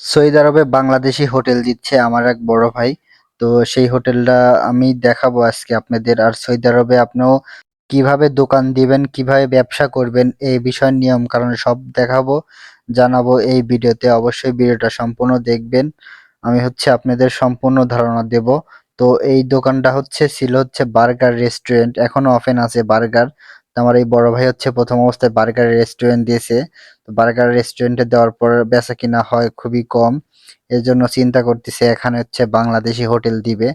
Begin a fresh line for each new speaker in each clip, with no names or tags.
Saudi আরবে Bangladeshi hotel দিচ্ছে আমার এক বড় ভাই। তো সেই হোটেলটা আমি দেখাবো আজকে আপনাদের। আর সৌদি আরবে আপনিও কীভাবে দোকান দিবেন, কীভাবে ব্যবসা করবেন এই বিষয় নিয়ম কারণ সব দেখাবো, জানাব এই ভিডিওতে। অবশ্যই ভিডিওটা সম্পূর্ণ দেখবেন। আমি হচ্ছে আপনাদের সম্পূর্ণ ধারণা দেব। তো এই দোকানটা হচ্ছে, ছিল হচ্ছে বার্গার রেস্টুরেন্ট, এখনও ওপেন আছে বার্গার। আমার এই বড় ভাই হচ্ছে প্রথম অবস্থায় বার্গার রেস্টুরেন্ট দিয়েছে। তো বার্গার রেস্টুরেন্টে দেওয়ার পর বেচা কিনা হয় খুবই কম। এর জন্য চিন্তা করতেছে, এখানে হচ্ছে বাংলাদেশি হোটেল দিবে।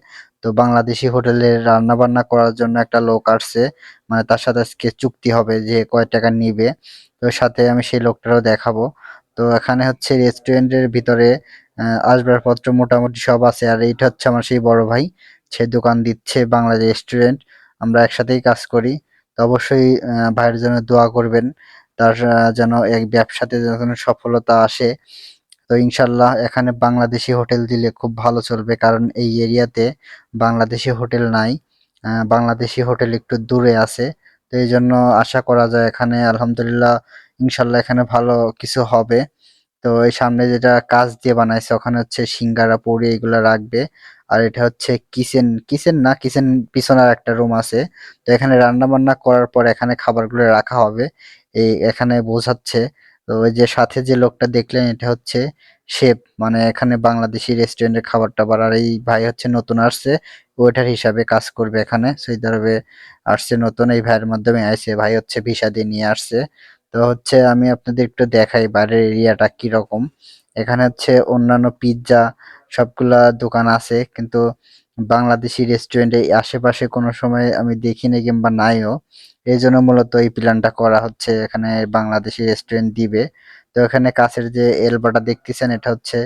তো বাংলাদেশি হোটেলে রান্না বান্না করার জন্য একটা লোক আসছে মানে তার সাথে আজকে চুক্তি হবে যে কয় টাকা নিবে। তো সাথে আমি সেই লোকটারও দেখাবো। তো এখানে হচ্ছে রেস্টুরেন্টের ভিতরে আসবাবপত্র মোটামুটি সব আছে। আর এইটা হচ্ছে আমার সেই বড় ভাই। সে দোকান দিচ্ছে বাংলা রেস্টুরেন্ট আমরা একসাথেই কাজ করি। অবশ্যই ভাইয়ের জন্য দোয়া করবেন। তার যেন এই ব্যবসাতে যেন সফলতা আসে। তো ইনশাল্লাহ এখানে বাংলাদেশি হোটেল দিলে খুব ভালো চলবে, কারণ এই এরিয়াতে বাংলাদেশি হোটেল নাই। বাংলাদেশি হোটেল একটু দূরে আছে। তো এই জন্য আশা করা যায় এখানে আলহামদুলিল্লাহ ইনশাল্লাহ এখানে ভালো কিছু হবে। তো এই সামনে যেটা কাঁচ দিয়ে বানাইছে, ওখানে হচ্ছে সিঙ্গারা, পুরি এগুলা রাখবে। আর এটা হচ্ছে কিচেন কিচেন না, কিচেন পিছনের একটা রুম আছে। তো এখানে রান্না বান্না করার পর এখানে খাবারগুলো রাখা হবে। এই এখানে বোঝাচ্ছে, তো ওই যে সাথে যে লোকটা দেখলেন, এটা হচ্ছে শেফ। মানে এখানে বাংলাদেশি রেস্টুরেন্টের খাবার টাবার আর এই ভাই হচ্ছে নতুন আসছে, ওয়েটার হিসাবে কাজ করবে এখানে। সৌদি আরবে আসছে নতুন, এই ভাইয়ের মাধ্যমে আসছে ভাই হচ্ছে ভিসা দিয়ে নিয়ে আসছে। তো হচ্ছে আমি আপনাদের একটু দেখাই বাইরের এরিয়াটা কীরকম। এখানে হচ্ছে অন্যান্য পিৎজা সবগুলা দোকান আছে, কিন্তু বাংলাদেশি রেস্টুরেন্টে আশেপাশে কোনো সময় আমি দেখিনি কিংবা নাইও। এই জন্য মূলত এই প্ল্যানটা করা হচ্ছে, এখানে বাংলাদেশি রেস্টুরেন্ট দিবে। তো এখানে কাছের যে এলবাটা দেখতেছেন, এটা হচ্ছে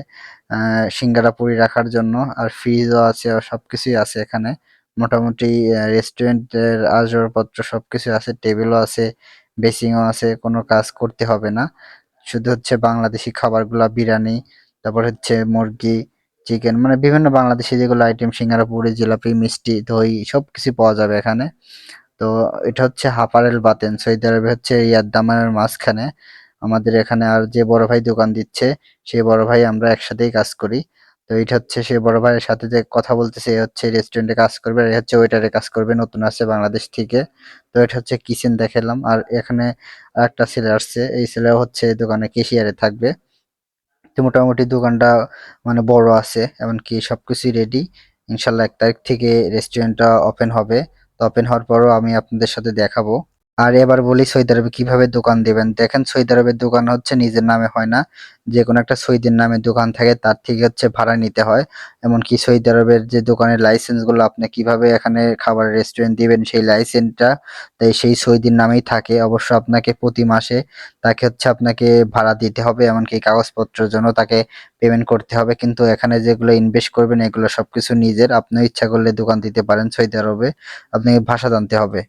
সিঙ্গারা পুরি রাখার জন্য, আর ফ্রিজও আছে, ও সবকিছুই আছে এখানে। মোটামুটি রেস্টুরেন্টের আসবাবপত্র সবকিছু আছে টেবিলও আছে, বেসিংও আছে, কোনো কাজ করতে হবে না। শুধু হচ্ছে বাংলাদেশি খাবারগুলা, বিরিয়ানি, তারপর হচ্ছে মুরগি চিকেন মানে বিভিন্ন বাংলাদেশি যেগুলো আইটেম সিঙ্গারা, পুরি, জিলাপি, মিষ্টি, দই, সবকিছু পাওয়া যাবে এখানে। তো এটা হচ্ছে হাফারেল বাতেন। সৌদি আরবে হচ্ছে ইয়াদ দামানের মাঝখানে আমাদের এখানে আর যে বড় ভাই দোকান দিচ্ছে, সেই বড় ভাই আমরা একসাথেই কাজ করি। তো এটা হচ্ছে সেই বড় ভাইয়ের সাথে যে কথা বলতেছে হচ্ছে রেস্টুরেন্টে কাজ করবে, আর হচ্ছে ওয়েটারে কাজ করবে, নতুন আসছে বাংলাদেশ থেকে। তো এটা হচ্ছে কিচেন দেখালাম। আর এখানে একটা ছেলে আসছে। এই ছেলে হচ্ছে দোকানে কেশিয়ারে থাকবে। তো মোটামুটি দোকানটা মানে বড় আছে, এমনকি সবকিছুই রেডি ইনশাল্লাহ এক তারিখ থেকে রেস্টুরেন্টটা ওপেন হবে। তো ওপেন হওয়ার পরও আমি আপনাদের সাথে দেখাবো। আর এবার বলি সৌদি আরবে কীভাবে দোকান দিবেন। দেখেন সৌদি আরবের দোকান হচ্ছে নিজের নামে হয় না। যে কোনো একটা সৌদির নামে দোকান থাকে, তার থেকে হচ্ছে ভাড়া নিতে হয়। এমনকি সৌদি আরবের যে দোকানের লাইসেন্সগুলো আপনি কীভাবে এখানে খাবার রেস্টুরেন্ট দিবেন, সেই লাইসেন্সটা তাই সেই সৌদির নামেই থাকে। অবশ্য আপনাকে প্রতি মাসে তাকে হচ্ছে আপনাকে ভাড়া দিতে হবে, এমনকি কাগজপত্রের জন্য তাকে পেমেন্ট করতে হবে। কিন্তু এখানে যেগুলো ইনভেস্ট করবেন, এগুলো সবকিছু নিজের। আপনি ইচ্ছা করলে দোকান দিতে পারেন সৌদি আরবে। আপনাকে ভাষা জানতে হবে।